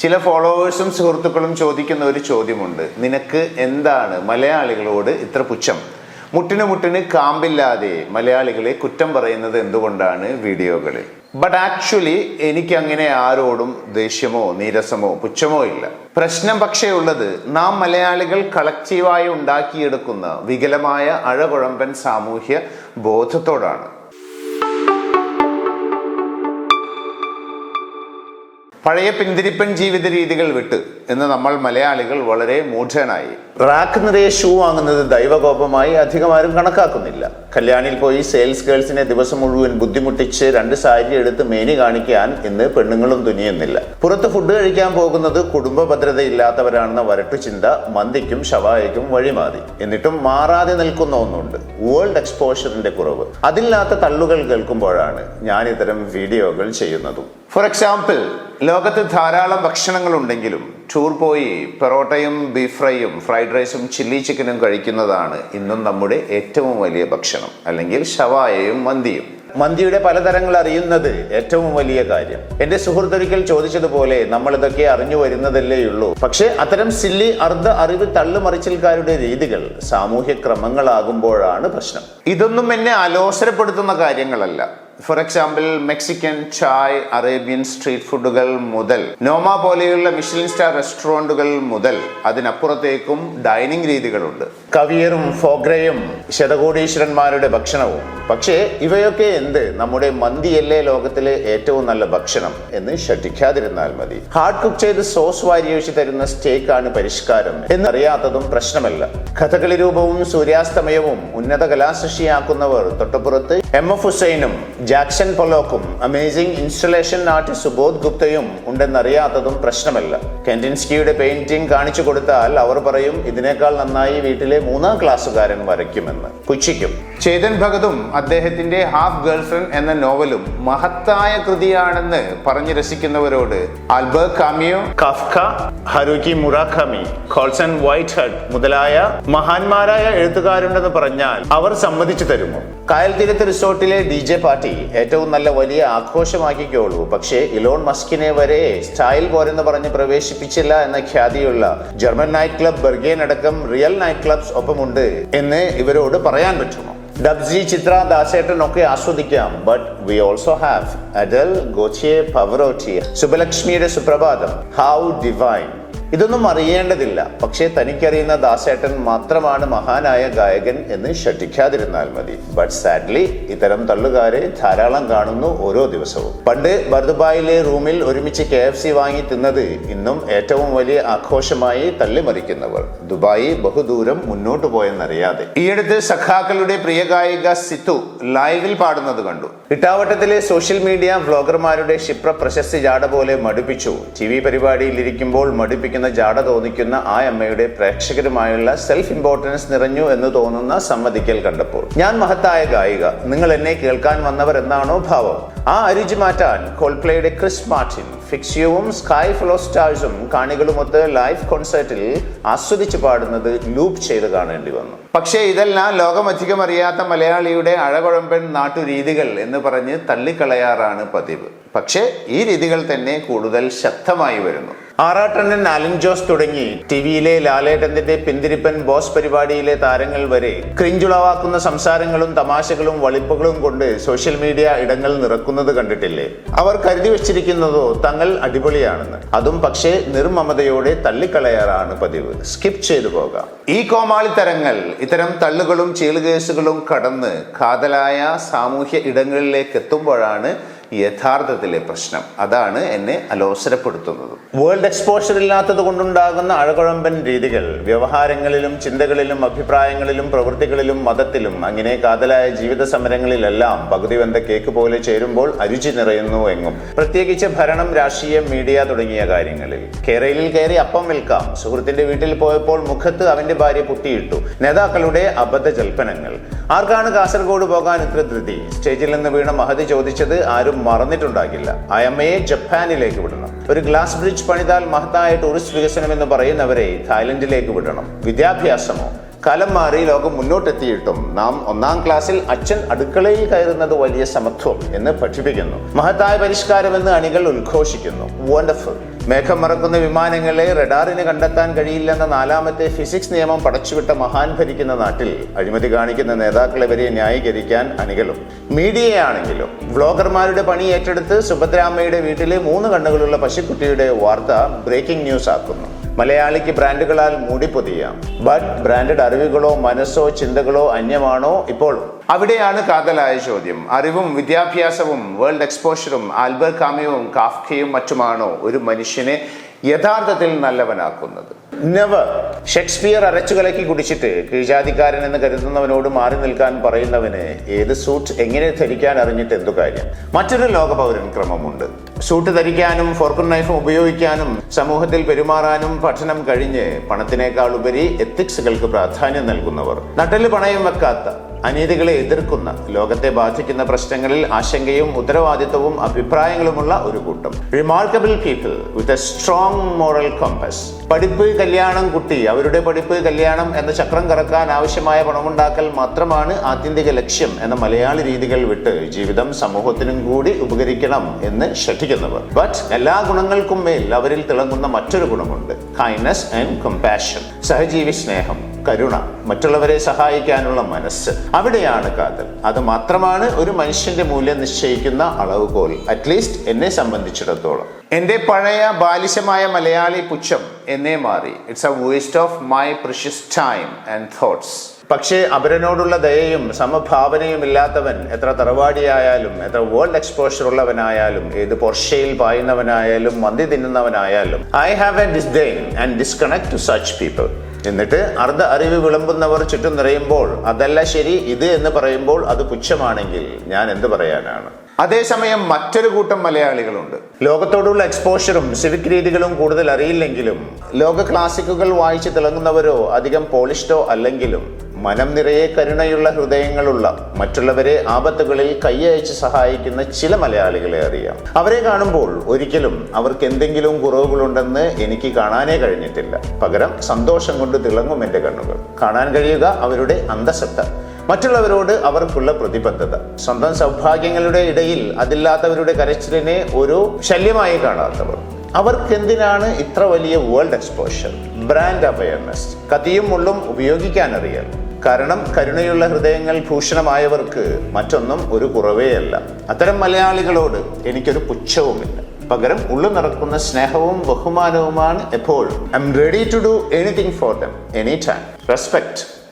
ചില ഫോളോവേഴ്സും സുഹൃത്തുക്കളും ചോദിക്കുന്ന ഒരു ചോദ്യമുണ്ട്. നിനക്ക് എന്താണ് മലയാളികളോട് ഇത്ര പുച്ഛം? മുട്ടിന് മുട്ടിന് കാമ്പില്ലാതെ മലയാളികളെ കുറ്റം പറയുന്നത് എന്തുകൊണ്ടാണ് വീഡിയോകളിൽ ബട്ട് ആക്ച്വലി എനിക്ക് അങ്ങനെ ആരോടും ദേഷ്യമോ നീരസമോ പുച്ഛമോ ഇല്ല. പ്രശ്നം പക്ഷേ ഉള്ളത് നാം മലയാളികൾ കളക്റ്റീവായി ഉണ്ടാക്കിയെടുക്കുന്ന വികലമായ അഴകുഴമ്പൻ സാമൂഹ്യ ബോധത്തോടാണ്. പഴയ പിന്തിരിപ്പൻ ജീവിത രീതികൾ വിട്ട് എന്ന് നമ്മൾ മലയാളികൾ വളരെ മൂഢനായി റാക്ക് നിറയെ ഷൂ വാങ്ങുന്നത് ദൈവകോപമായി അധികമാരും കണക്കാക്കുന്നില്ല. കല്യാണിയിൽ പോയി സെയിൽസ് ഗേൾസിനെ ദിവസം മുഴുവൻ ബുദ്ധിമുട്ടിച്ച് രണ്ട് സാരി എടുത്ത് മേനി കാണിക്കാൻ ഇന്ന് പെണ്ണുങ്ങളും തുനിയുന്നില്ല. പുറത്ത് ഫുഡ് കഴിക്കാൻ പോകുന്നത് കുടുംബ ഭദ്രതയില്ലാത്തവരാണെന്ന വരട്ടു ചിന്ത മന്തിക്കും ഷവായയ്ക്കും വഴിമാറി. എന്നിട്ടും മാറാതെ നിൽക്കുന്ന ഒന്നുണ്ട്. വേൾഡ് എക്സ്പോഷറിന്റെ കുറവ്. അതില്ലാത്ത തള്ളുകൾ കേൾക്കുമ്പോഴാണ് ഞാൻ ഇത്തരം വീഡിയോകൾ ചെയ്യുന്നതും. ഫോർ എക്സാമ്പിൾ ലോകത്ത് ധാരാളം ഭക്ഷണങ്ങൾ ഉണ്ടെങ്കിലും ടൂർ പോയി പെറോട്ടയും ബീഫ് ഫ്രൈയും ഫ്രൈഡ് റൈസും ചില്ലി ചിക്കനും കഴിക്കുന്നതാണ് ഇന്നും നമ്മുടെ ഏറ്റവും വലിയ ഭക്ഷണം. അല്ലെങ്കിൽ ഷവായയും മന്തിയും. മന്തിയുടെ പലതരങ്ങൾ അറിയുന്നത് ഏറ്റവും വലിയ കാര്യം. എന്റെ സുഹൃത്തൊരിക്കൽ ചോദിച്ചതുപോലെ നമ്മൾ ഇതൊക്കെ അറിഞ്ഞു വരുന്നതല്ലേയുള്ളൂ പക്ഷേ അത്തരം സില്ലി അർദ്ധ അറിവ് തള്ളുമറിച്ചിൽക്കാരുടെ രീതികൾ സാമൂഹ്യ ക്രമങ്ങളാകുമ്പോഴാണ് പ്രശ്നം. ഇതൊന്നും എന്നെ അലോസരപ്പെടുത്തുന്ന കാര്യങ്ങളല്ല. For example Mexican chai Arabian street ഫുഡുകൾ മുതൽ നോമ പോലെയുള്ള മിഷലിൻ സ്റ്റാർ റെസ്റ്റോറന്റുകൾ മുതൽ അതിനപ്പുറത്തേക്കും ഡൈനിങ് രീതികളുണ്ട്. കവിയറും ഫോഗ്രയും ശതകോടീശ്വരന്മാരുടെ ഭക്ഷണവും. പക്ഷേ ഇവയൊക്കെ എന്ത്? നമ്മുടെ മന്തിയല്ലേ ലോകത്തിലെ ഏറ്റവും നല്ല ഭക്ഷണം എന്ന് ശഠിക്കാതിരുന്നാൽ മതി. ഹാർഡ് കുക്ക് ചെയ്ത് സോസ് വാരിയൊഴിച്ച് തരുന്ന സ്റ്റേക്ക് ആണ് പരിഷ്കാരം എന്നറിയാത്തതും പ്രശ്നമല്ല. കഥകളി രൂപവും സൂര്യാസ്തമയവും ഉന്നത കലാസൃഷ്ടിയാക്കുന്നവർ തൊട്ടപ്പുറത്ത് എം എഫ് ഹുസൈനും ജാക്സൺ പൊലോക്കും അമേസിംഗ് ഇൻസ്റ്റലേഷൻ ആർട്ടിസ്റ്റ് സുബോധ് ഗുപ്തയും ഉണ്ടെന്നറിയാത്തതും പ്രശ്നമല്ല. കെൻഡിൻസ്കിയുടെ പെയിന്റിംഗ് കാണിച്ചു കൊടുത്താൽ അവർ പറയും ഇതിനേക്കാൾ നന്നായി വീട്ടിലെ മൂന്നാം ക്ലാസ്സുകാരൻ വരയ്ക്കുമെന്ന്. പുച്ഛിക്കും ചേതൻ ഭഗതും അദ്ദേഹത്തിന്റെ ഹാഫ് ഗേൾഫ്രണ്ട് എന്ന നോവലും മഹത്തായ കൃതിയാണെന്ന് പറഞ്ഞു രസിക്കുന്നവരോട് Albert Camus Kafka Haruki Murakami Colson Whitehead മുതലായ മഹാന്മാരായ എഴുത്തുകാരുണ്ടെന്ന് പറഞ്ഞാൽ അവർ സമ്മതിച്ചു തരുമോ? കായൽ തീരത്ത് റിസോർട്ടിലെ ഡി ജെ പാർട്ടി ഏറ്റവും നല്ല വലിയ ആഘോഷമാക്കിക്കോളൂ. പക്ഷേ ഇലോൺ മസ്കിനെ വരെ സ്റ്റൈൽ പോരെന്ന് പറഞ്ഞ് പ്രവേശിപ്പിച്ചില്ല എന്ന ഖ്യാതിയുള്ള ജർമ്മൻ നൈറ്റ് ക്ലബ് ബെർഗേൻ അടക്കം റിയൽ നൈറ്റ് ക്ലബ്സ് ഒപ്പമുണ്ട് എന്ന് ഇവരോട് പറയാൻ പറ്റുമോ? ഡബ്സി ചിത്ര ദാസേട്ടൻ ഒക്കെ ആസ്വദിക്കാം. But we also have Adele ഗോച്ചിയെ Pavarotti സുബലക്ഷ്മിയുടെ സുപ്രഭാതം ഹൗ ഡിവൈൻ ഇതൊന്നും അറിയേണ്ടതില്ല. പക്ഷേ തനിക്കറിയുന്ന ദാസേട്ടൻ മാത്രമാണ് മഹാനായ ഗായകൻ എന്ന് ശഠിക്കാതിരുന്നാൽ മതി. ബട്ട് സാഡ്ലി ഇത്തരം തള്ളുകാരെ ധാരാളം കാണുന്നു ഓരോ ദിവസവും. പണ്ട് ബർദുബായിലെ റൂമിൽ ഒരുമിച്ച് കെ എഫ് സി വാങ്ങി തിന്നത് ഇന്നും ഏറ്റവും വലിയ ആഘോഷമായി തള്ളിമറിക്കുന്നവർ. ദുബായി ബഹുദൂരം മുന്നോട്ട് പോയെന്നറിയാതെ. ഈയടുത്ത് സഖാക്കളുടെ പ്രിയ ഗായിക സിത്തു ലൈവിൽ പാടുന്നത് കണ്ടു. ഇട്ടാവട്ടത്തിലെ സോഷ്യൽ മീഡിയ വ്ലോഗർമാരുടെ ക്ഷിപ്ര പ്രശസ്തി ജാട പോലെ മടുപ്പിച്ചു. ടി വി പരിപാടിയിലിരിക്കുമ്പോൾ മടുപ്പിക്കുന്ന ജാട തോന്നിക്കുന്ന ആ അമ്മയുടെ പ്രേക്ഷകരുമായുള്ള സെൽഫ് ഇമ്പോർട്ടൻസ് നിറഞ്ഞു എന്ന് തോന്നുന്ന സമ്മതിക്കൽ കണ്ടപ്പോൾ ഞാൻ മഹത്തായ ഗായിക. നിങ്ങൾ എന്നെ കേൾക്കാൻ വന്നവർ എന്നാണോ ഭാവം. ആ അരുചി മാറ്റാൻ കോൾപ്ലേയുടെ ക്രിസ് മാർട്ടിൻ ഫിക്സിയവും സ്കൈ ഫ്ലോ സ്റ്റാഴ്സും കാണികളുമൊത്ത് ലൈവ് കോൺസേർട്ടിൽ ആസ്വദിച്ച് പാടുന്നത് ലൂപ്പ് ചെയ്ത് കാണേണ്ടി വന്നു. പക്ഷേ ഇതെല്ലാം ലോകമധികം അറിയാത്ത മലയാളിയുടെ അഴകുഴമ്പൻ നാട്ടുരീതികൾ എന്ന് പറഞ്ഞ് തള്ളിക്കളയാറാണ് പതിവ്. പക്ഷേ ഈ രീതികൾ തന്നെ കൂടുതൽ ശക്തമായി വരുന്നു. ആറാട്ടണ്ണൻ അലൻ ജോസ് തുടങ്ങി ടി വിയിലെ ലാലേട്ടന്റെ പിന്തിരിപ്പൻ ബോസ് പരിപാടിയിലെ താരങ്ങൾ വരെ ക്രിഞ്ചുളവാക്കുന്ന സംസാരങ്ങളും തമാശകളും വളിപ്പുകളും കൊണ്ട് സോഷ്യൽ മീഡിയ ഇടങ്ങൾ നിറക്കുന്നത് കണ്ടിട്ടില്ലേ? അവർ കരുതി വെച്ചിരിക്കുന്നതോ തങ്ങൾ അടിപൊളിയാണെന്ന്. അതും പക്ഷേ നിർമ്മമതയോടെ തള്ളിക്കളയാറാണ് പതിവ്. സ്കിപ്പ് ചെയ്തു പോകാം. ഈ കോമാളിത്തരങ്ങൾ ഇത്തരം തള്ളുകളും ചീളുകേസുകളും കടന്ന് കാതലായ സാമൂഹ്യ ഇടങ്ങളിലേക്ക് എത്തുമ്പോഴാണ് യഥാർത്ഥത്തിലെ പ്രശ്നം. അതാണ് എന്നെ അലോസരപ്പെടുത്തുന്നത്. വേൾഡ് എക്സ്പോഷർ ഇല്ലാത്തത് കൊണ്ടുണ്ടാകുന്ന അഴകുഴമ്പൻ രീതികൾ വ്യവഹാരങ്ങളിലും ചിന്തകളിലും അഭിപ്രായങ്ങളിലും പ്രവൃത്തികളിലും മതത്തിലും അങ്ങനെ കാതലായ ജീവിത സമരങ്ങളിലെല്ലാം പകുതി വെന്ത കേക്ക് പോലെ ചേരുമ്പോൾ അരുചി നിറയുന്നു എങ്ങും. പ്രത്യേകിച്ച് ഭരണം രാഷ്ട്രീയം മീഡിയ തുടങ്ങിയ കാര്യങ്ങളിൽ. കേരളയിൽ കയറി അപ്പം വിൽക്കാം. സുഹൃത്തിന്റെ വീട്ടിൽ പോയപ്പോൾ മുഖത്ത് അവന്റെ ഭാര്യ പുട്ടിയിട്ടു നേതാക്കളുടെ അബദ്ധ ജൽപ്പനങ്ങൾ ആർക്കാണ് കാസർഗോഡ് പോകാൻ ഇത്ര ധൃതി? സ്റ്റേജിൽ നിന്ന് വീണ മഹതി ചോദിച്ചത് ആരും മറന്നിട്ടുണ്ടാകില്ല. അയമയെ ജപ്പാനിലേക്ക് വിടണം. ഒരു ഗ്ലാസ് ബ്രിഡ്ജ് പണിതാൽ മഹത്തായ ടൂറിസ്റ്റ് വികസനം എന്ന് പറയുന്നവരെ തായ്ലൻഡിലേക്ക് വിടണം. വിദ്യാഭ്യാസമോ? കാലം മാറി ലോകം മുന്നോട്ടെത്തിയിട്ടും നാം ഒന്നാം ക്ലാസ്സിൽ അച്ഛൻ അടുക്കളയിൽ കയറുന്നത് വലിയ സമത്വം എന്ന് പഠിപ്പിക്കുന്നു. മഹത്തായ പരിഷ്കാരം എന്ന് അണികൾ ഉദ്ഘോഷിക്കുന്നു. വണ്ടർഫുൾ മേഘം മറക്കുന്ന വിമാനങ്ങളെ റഡാറിന് കണ്ടെത്താൻ കഴിയില്ലെന്ന നാലാമത്തെ ഫിസിക്സ് നിയമം പടച്ചുവിട്ട മഹാൻ ഭരിക്കുന്ന നാട്ടിൽ അഴിമതി കാണിക്കുന്ന നേതാക്കളെ വരെ ന്യായീകരിക്കാൻ അണികളും. മീഡിയയാണെങ്കിലും വ്ളോഗർമാരുടെ പണി ഏറ്റെടുത്ത് സുഭദ്രാമ്മയുടെ വീട്ടിലെ മൂന്ന് കണ്ണുകളുള്ള പശുക്കുട്ടിയുടെ വാർത്ത ബ്രേക്കിംഗ് ന്യൂസ് ആക്കുന്നു മലയാളിക്ക് ബ്രാൻഡുകളാൽ മൂടിപ്പൊതിയാം ബട്ട് ബ്രാൻഡഡ് അറിവുകളോ മനസ്സോ ചിന്തകളോ അന്യമാണോ ഇപ്പോൾ? അവിടെയാണ് കാതലായ ചോദ്യം. അറിവും വിദ്യാഭ്യാസവും വേൾഡ് എക്സ്പോഷറും ആൽബർ കാമിയവും കാഫ്കയും മറ്റുമാണോ ഒരു മനുഷ്യനെ യഥാർത്ഥത്തിൽ നല്ലവനാക്കുന്നത്. നെവർ ഷേക്സ്പിയർ അരച്ചു കലക്കി കുടിച്ചിട്ട് കീഴ്ജാതിക്കാരൻ എന്ന് കരുതുന്നവനോട് മാറി നിൽക്കാൻ പറയുന്നവന് ഏത് സൂട്ട് എങ്ങനെ ധരിക്കാൻ അറിഞ്ഞിട്ട് എന്തു കാര്യം? മറ്റൊരു ലോകപൗരൻ ക്രമമുണ്ട്. സൂട്ട് ധരിക്കാനും ഫോർക്കൺ നൈഫും ഉപയോഗിക്കാനും സമൂഹത്തിൽ പെരുമാറാനും പഠനം കഴിഞ്ഞ് പണത്തിനേക്കാൾ ഉപരി എത്തിക്സുകൾക്ക് പ്രാധാന്യം നൽകുന്നവർ. നട്ടൽ പണയം വെക്കാത്ത അനീതികളെ എതിർക്കുന്ന ലോകത്തെ ബാധിക്കുന്ന പ്രശ്നങ്ങളിൽ ആശങ്കയും ഉത്തരവാദിത്വവും അഭിപ്രായങ്ങളുമുള്ള ഒരു കൂട്ടം. Remarkable people with a strong moral compass പഠിപ്പ് കല്യാണം കുട്ടി. അവരുടെ പഠിപ്പ് കല്യാണം എന്ന ചക്രം കറക്കാൻ ആവശ്യമായ പണമുണ്ടാക്കൽ മാത്രമാണ് ആത്യന്തിക ലക്ഷ്യം എന്ന മലയാളി രീതികൾ വിട്ട് ജീവിതം സമൂഹത്തിനും കൂടി ഉപകരിക്കണം എന്ന് ശ്രദ്ധിക്കുന്നവർ. ബട്ട് എല്ലാ ഗുണങ്ങൾക്കും മേൽ അവരിൽ തിളങ്ങുന്ന മറ്റൊരു ഗുണമുണ്ട്. കൈൻഡ്നസ് ആൻഡ് കമ്പാഷൻ സഹജീവി സ്നേഹം. കരുണ മറ്റുള്ളവരെ സഹായിക്കാനുള്ള മനസ്സ്. അവിടെയാണ് കാതൽ. അത് മാത്രമാണ് ഒരു മനുഷ്യന്റെ മൂല്യം നിശ്ചയിക്കുന്ന അളവുകോൽ അറ്റ്ലീസ്റ്റ് എന്നെ സംബന്ധിച്ചിടത്തോളം. എന്റെ പഴയ ബാലിശമായ മലയാളി പുച്ഛം എന്നേ മാറി. It's a waste of my precious time and thoughts പക്ഷേ അപരനോടുള്ള ദയയും സമഭാവനയും ഇല്ലാത്തവൻ എത്ര തറവാടിയായാലും എത്ര വേൾഡ് എക്സ്പോഷർ ഉള്ളവനായാലും ഏത് പൊർഷയിൽ പായുന്നവനായാലും മന്തി തിന്നുന്നവനായാലും I have a disdain and disconnect to such people എന്നിട്ട് അർദ്ധ അറിവ് വിളമ്പുന്നവർ ചുറ്റും നിറയുമ്പോൾ അതല്ല ശരി ഇത് എന്ന് പറയുമ്പോൾ അത് പുച്ഛമാണെങ്കിൽ ഞാൻ എന്ത് പറയാനാണ്? അതേസമയം മറ്റൊരു കൂട്ടം മലയാളികളുണ്ട്. ലോകത്തോടുള്ള എക്സ്പോഷറും സിവിക് രീതികളും കൂടുതൽ അറിയില്ലെങ്കിലും ലോക ക്ലാസിക്കുകൾ വായിച്ച് തിളങ്ങുന്നവരോ അധികം പോളിഷ്ഡോ അല്ലെങ്കിലും മനം നിറയെ കരുണയുള്ള ഹൃദയങ്ങളുള്ള മറ്റുള്ളവരെ ആപത്തുകളിൽ കൈയയച്ച് സഹായിക്കുന്ന ചില മലയാളികളെ അറിയാം. അവരെ കാണുമ്പോൾ ഒരിക്കലും അവർക്ക് എന്തെങ്കിലും കുറവുകളുണ്ടെന്ന് എനിക്ക് കാണാനേ കഴിഞ്ഞിട്ടില്ല. പകരം സന്തോഷം കൊണ്ട് തിളങ്ങും എന്റെ കണ്ണുകൾ. കാണാൻ കഴിയുക അവരുടെ അന്തസത്ത. മറ്റുള്ളവരോട് അവർക്കുള്ള പ്രതിബദ്ധത. സ്വന്തം സൗഭാഗ്യങ്ങളുടെ ഇടയിൽ അതില്ലാത്തവരുടെ കരച്ചിലിനെ ഒരു ശല്യമായി കാണാത്തവർ. അവർക്ക് എന്തിനാണ് ഇത്ര വലിയ വേൾഡ് എക്സ്പോഷർ ബ്രാൻഡ് അവയർനെസ് കത്തിയും മുള്ളും ഉപയോഗിക്കാൻ അറിയാം കാരണം കരുണയുള്ള ഹൃദയങ്ങൾ ഭൂഷണമായവർക്ക് മറ്റൊന്നും ഒരു കുറവേയല്ല. അത്തരം മലയാളികളോട് എനിക്കൊരു പുച്ഛവുമില്ല. പകരം ഉള്ളു നടക്കുന്ന സ്നേഹവും ബഹുമാനവുമാണ് എപ്പോഴും. I'm ready to do anything for them any time respect